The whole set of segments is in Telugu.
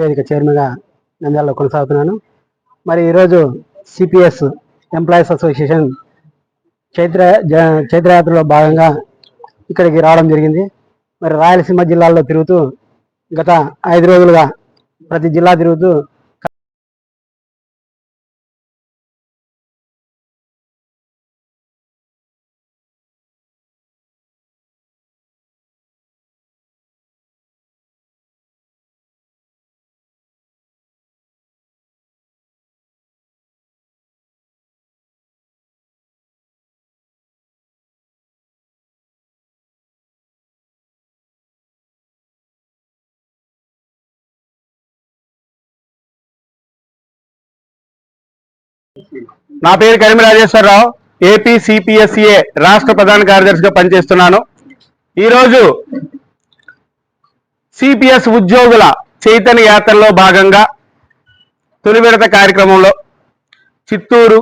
వేదిక చైర్మన్గా నంద్యాలలో కొనసాగుతున్నాను. మరి ఈరోజు సిపిఎస్ ఎంప్లాయీస్ అసోసియేషన్ చైత్ర జ- చైత్రయాత్రలో భాగంగా ఇక్కడికి రావడం జరిగింది. మరి రాయలసీమ జిల్లాల్లో తిరుగుతూ గత ఐదు రోజులుగా ప్రతి జిల్లా తిరుగుతూ నా పేరు కరిమి రాజేశ్వరరావు ఏపీ సిపిఎస్ఏ రాష్ట్ర ప్రధాన కార్యదర్శిగా పనిచేస్తున్నాను. ఈరోజు సిపిఎస్ ఉద్యోగుల చైతన్య యాత్రలో భాగంగా తొలి విడత కార్యక్రమంలో చిత్తూరు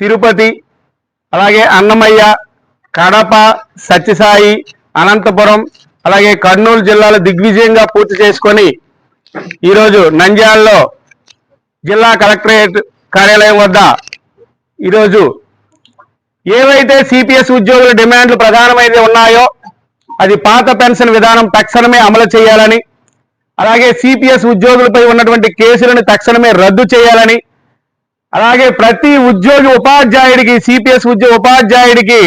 తిరుపతి అలాగే అన్నమయ్య కడప సత్యసాయి అనంతపురం అలాగే కర్నూలు జిల్లాలో దిగ్విజయంగా పూర్తి చేసుకొని ఈరోజు నంద్యాలలో జిల్లా కలెక్టరేట్ కార్యాలయం వద్ద ఈరోజు ఏవైతే సిపిఎస్ ఉద్యోగుల డిమాండ్లు ప్రధానమైతే ఉన్నాయో అది పాత పెన్షన్ విధానం తక్షణమే అమలు చేయాలని అలాగే సిపిఎస్ ఉద్యోగులపై ఉన్నటువంటి కేసులను తక్షణమే రద్దు చేయాలని అలాగే ప్రతి ఉద్యోగి ఉపాధ్యాయుడికి సిపిఎస్ ఉద్యోగ ఉపాధ్యాయుడికి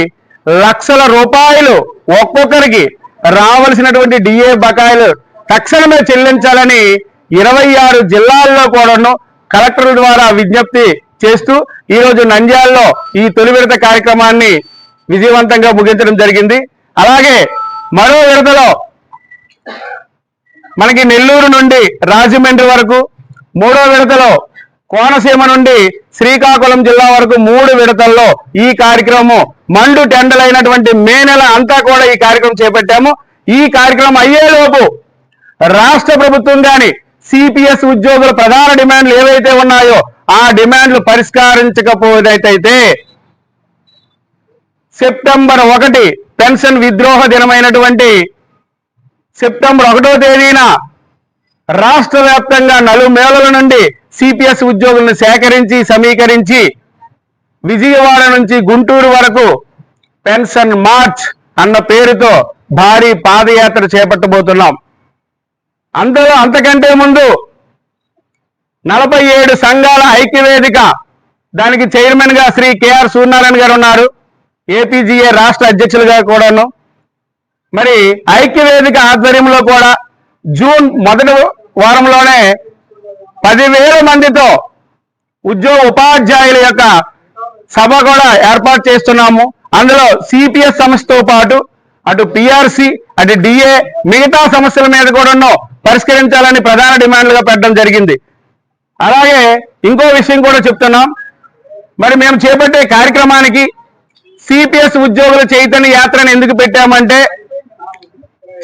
లక్షల రూపాయలు ఒక్కొక్కరికి రావలసినటువంటి డిఏ బకాయిలు తక్షణమే చెల్లించాలని ఇరవై ఆరు జిల్లాల్లో కూడాను కలెక్టర్ల ద్వారా విజ్ఞప్తి చేస్తూ ఈరోజు నంద్యాలలో ఈ తొలి విడత కార్యక్రమాన్ని విజయవంతంగా ముగించడం జరిగింది. అలాగే మరో విడతలో మనకి నెల్లూరు నుండి రాజమండ్రి వరకు మూడో విడతలో కోనసీమ నుండి శ్రీకాకుళం జిల్లా వరకు మూడు విడతల్లో ఈ కార్యక్రమం మండు టెండలైనటువంటి మే నెల అంతా కూడా ఈ కార్యక్రమం చేపట్టాము. ఈ కార్యక్రమం అయ్యేలోపు రాష్ట్ర ప్రభుత్వం కానీ సిపిఎస్ ఉద్యోగుల ప్రధాన డిమాండ్లు ఏవైతే ఉన్నాయో ఆ డిమాండ్లు పరిష్కరించకపోయినట్టయితే సెప్టెంబర్ ఒకటి పెన్షన్ విద్రోహ దినమైనటువంటి సెప్టెంబర్ ఒకటో తేదీన రాష్ట్ర వ్యాప్తంగా నలుమేళల నుండి సిపిఎస్ ఉద్యోగులను సేకరించి సమీకరించి విజయవాడ నుంచి గుంటూరు వరకు పెన్షన్ మార్చ్ అన్న పేరుతో భారీ పాదయాత్ర చేపట్టబోతున్నాం. అందులో అంతకంటే ముందు నలభై ఏడు సంఘాల ఐక్యవేదిక. దానికి చైర్మన్గా శ్రీ కేఆర్ సూర్యనారాయణ గారు ఉన్నారు. ఏపీజీఏ రాష్ట్ర అధ్యక్షులుగా కూడాను. మరి ఐక్యవేదిక ఆధ్వర్యంలో కూడా జూన్ మొదటి వారంలోనే పదివేల మందితో ఉద్యోగ ఉపాధ్యాయుల యొక్క సభ కూడా ఏర్పాటు చేస్తున్నాము. అందులో సిపిఎస్ సంస్థతో పాటు అటు పిఆర్సి అటు డిఏ మిగతా సమస్యల మీద కూడాను పరిష్కరించాలని ప్రధాన డిమాండ్లుగా పెట్టడం జరిగింది. అలాగే ఇంకో విషయం కూడా చెప్తున్నాం. మరి మేము చేపట్టే కార్యక్రమానికి సిపిఎస్ ఉద్యోగుల చైతన్య యాత్రను ఎందుకు పెట్టామంటే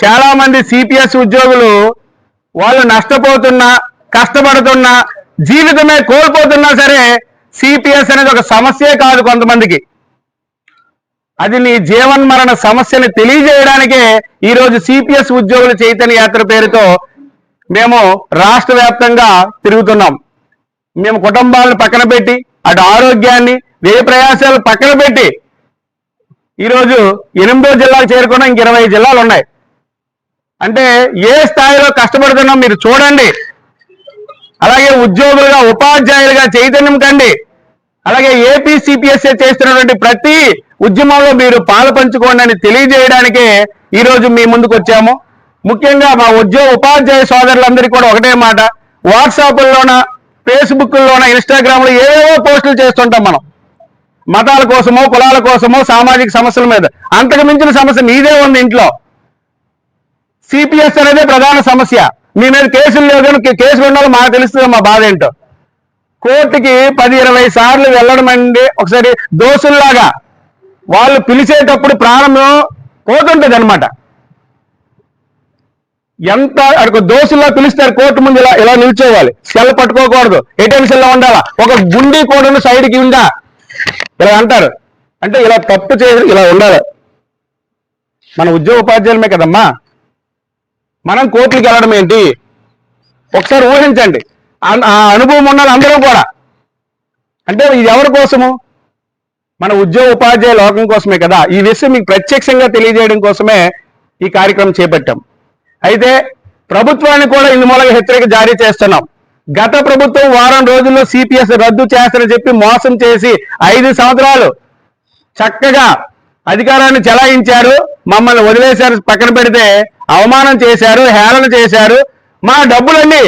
చాలామంది సిపిఎస్ ఉద్యోగులు వాళ్ళు నష్టపోతున్నా కష్టపడుతున్నా జీవితమే కోల్పోతున్నా సరే సిపిఎస్ అనేది ఒక సమస్యే కాదు కొంతమందికి. అది నీ జీవన్ మరణ సమస్యని తెలియజేయడానికే ఈరోజు సిపిఎస్ ఉద్యోగుల చైతన్య యాత్ర పేరుతో మేము రాష్ట్ర వ్యాప్తంగా తిరుగుతున్నాం. మేము కుటుంబాలను పక్కన పెట్టి అటు ఆరోగ్యాన్ని వ్యయ ప్రయాసాలు పక్కన పెట్టి ఈరోజు ఎనిమిదో జిల్లాకు చేరుకున్న ఇంక ఇరవై జిల్లాలు ఉన్నాయి. అంటే ఏ స్థాయిలో కష్టపడుతున్నాం మీరు చూడండి. అలాగే ఉద్యోగులుగా ఉపాధ్యాయులుగా చైతన్యం కండి. అలాగే ఏపీ సిపిఎస్ఏ చేస్తున్నటువంటి ప్రతి ఉద్యమంలో మీరు పాలు పంచుకోండి అని తెలియజేయడానికే ఈరోజు మీ ముందుకు వచ్చాము. ముఖ్యంగా మా ఉద్యోగ ఉపాధ్యాయ సోదరులందరికీ కూడా ఒకటే మాట. వాట్సాప్లోన ఫేస్బుక్లోన ఇన్స్టాగ్రామ్లో ఏవేవో పోస్టులు చేస్తుంటాం మనం. మతాల కోసమో కులాల కోసమో సామాజిక సమస్యల మీద. అంతకు మించిన సమస్య మీదే ఉంది ఇంట్లో. సిపిఎస్ అనేదే ప్రధాన సమస్య. మీ మీద కేసులు లేవు కానీ కేసులు ఉండాలి మాకు తెలుస్తుంది మా బాధ ఏంటో. కోర్టుకి పది ఇరవై సార్లు వెళ్ళడం అండి. ఒకసారి దోసుల్లాగా వాళ్ళు పిలిచేటప్పుడు ప్రాణం పోతుంటది అనమాట ఎంత అక్కడ దోషుల్లో పిలుస్తారు కోర్టు ముందు ఇలా ఇలా నిల్చోవాలి. సెల్ పట్టుకోకూడదు. ఏటీఎం లో ఉండాలా? ఒక గుండి కూడా సైడ్కి ఉందా? ఇలా అంటారు. అంటే ఇలా తప్పు చేసి ఇలా ఉండాలి. మన ఉద్యోగ ఉపాధ్యాయులమే కదమ్మా? మనం కోర్టుకి వెళ్ళడం ఏంటి? ఒకసారి ఊహించండి. అనుభవం ఉన్న అందరూ కూడా. అంటే ఇది ఎవరి కోసము? మన ఉద్యోగ ఉపాధ్యాయ లోకం కోసమే కదా. ఈ విషయం మీకు ప్రత్యక్షంగా తెలియజేయడం కోసమే ఈ కార్యక్రమం చేపట్టాం. అయితే ప్రభుత్వాన్ని కూడా ఇందుమూలంగా హెచ్చరిక జారీ చేస్తున్నాం. గత ప్రభుత్వం వారం రోజుల్లో సిపిఎస్ రద్దు చేస్తారని చెప్పి మోసం చేసి ఐదు సంవత్సరాలు చక్కగా అధికారాన్ని చెలాయించారు. మమ్మల్ని వదిలేశారు. పక్కన పెడితే అవమానం చేశారు హేళన చేశారు. మా డబ్బులన్నీ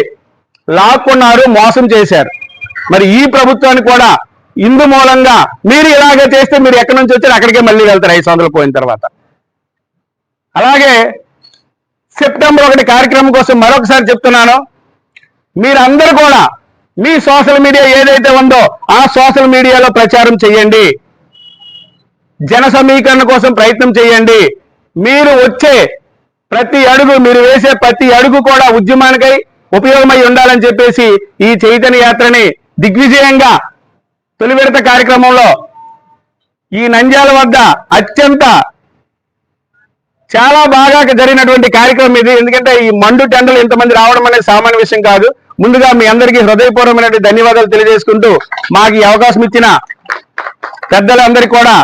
లాక్కున్నారు మోసం చేశారు. మరి ఈ ప్రభుత్వాన్ని కూడా ఇందు మూలంగా మీరు ఇలాగే చేస్తే మీరు ఎక్కడి నుంచి వచ్చారు అక్కడికే మళ్ళీ వెళ్తారు ఐదు వందలు పోయిన తర్వాత. అలాగే సెప్టెంబర్ ఒకటి కార్యక్రమం కోసం మరొకసారి చెప్తున్నాను. మీరందరూ కూడా మీ సోషల్ మీడియా ఏదైతే ఉందో ఆ సోషల్ మీడియాలో ప్రచారం చేయండి. జన సమీకరణ కోసం ప్రయత్నం చేయండి. మీరు వచ్చే ప్రతి అడుగు మీరు వేసే ప్రతి అడుగు కూడా ఉద్యమానికై ఉపయోగమై ఉండాలని చెప్పేసి ఈ చైతన్య యాత్రని దిగ్విజయంగా తొలి విడత కార్యక్రమంలో ఈ నంద్యాల వద్ద అత్యంత చాలా బాగా జరిగినటువంటి కార్యక్రమం ఇది. ఎందుకంటే ఈ మండు టెండలు ఇంతమంది రావడం అనేది సామాన్య విషయం కాదు. ముందుగా మీ అందరికీ హృదయపూర్వమైనటువంటి ధన్యవాదాలు తెలియజేసుకుంటూ మాకు ఈ అవకాశం ఇచ్చిన పెద్దలందరికీ కూడా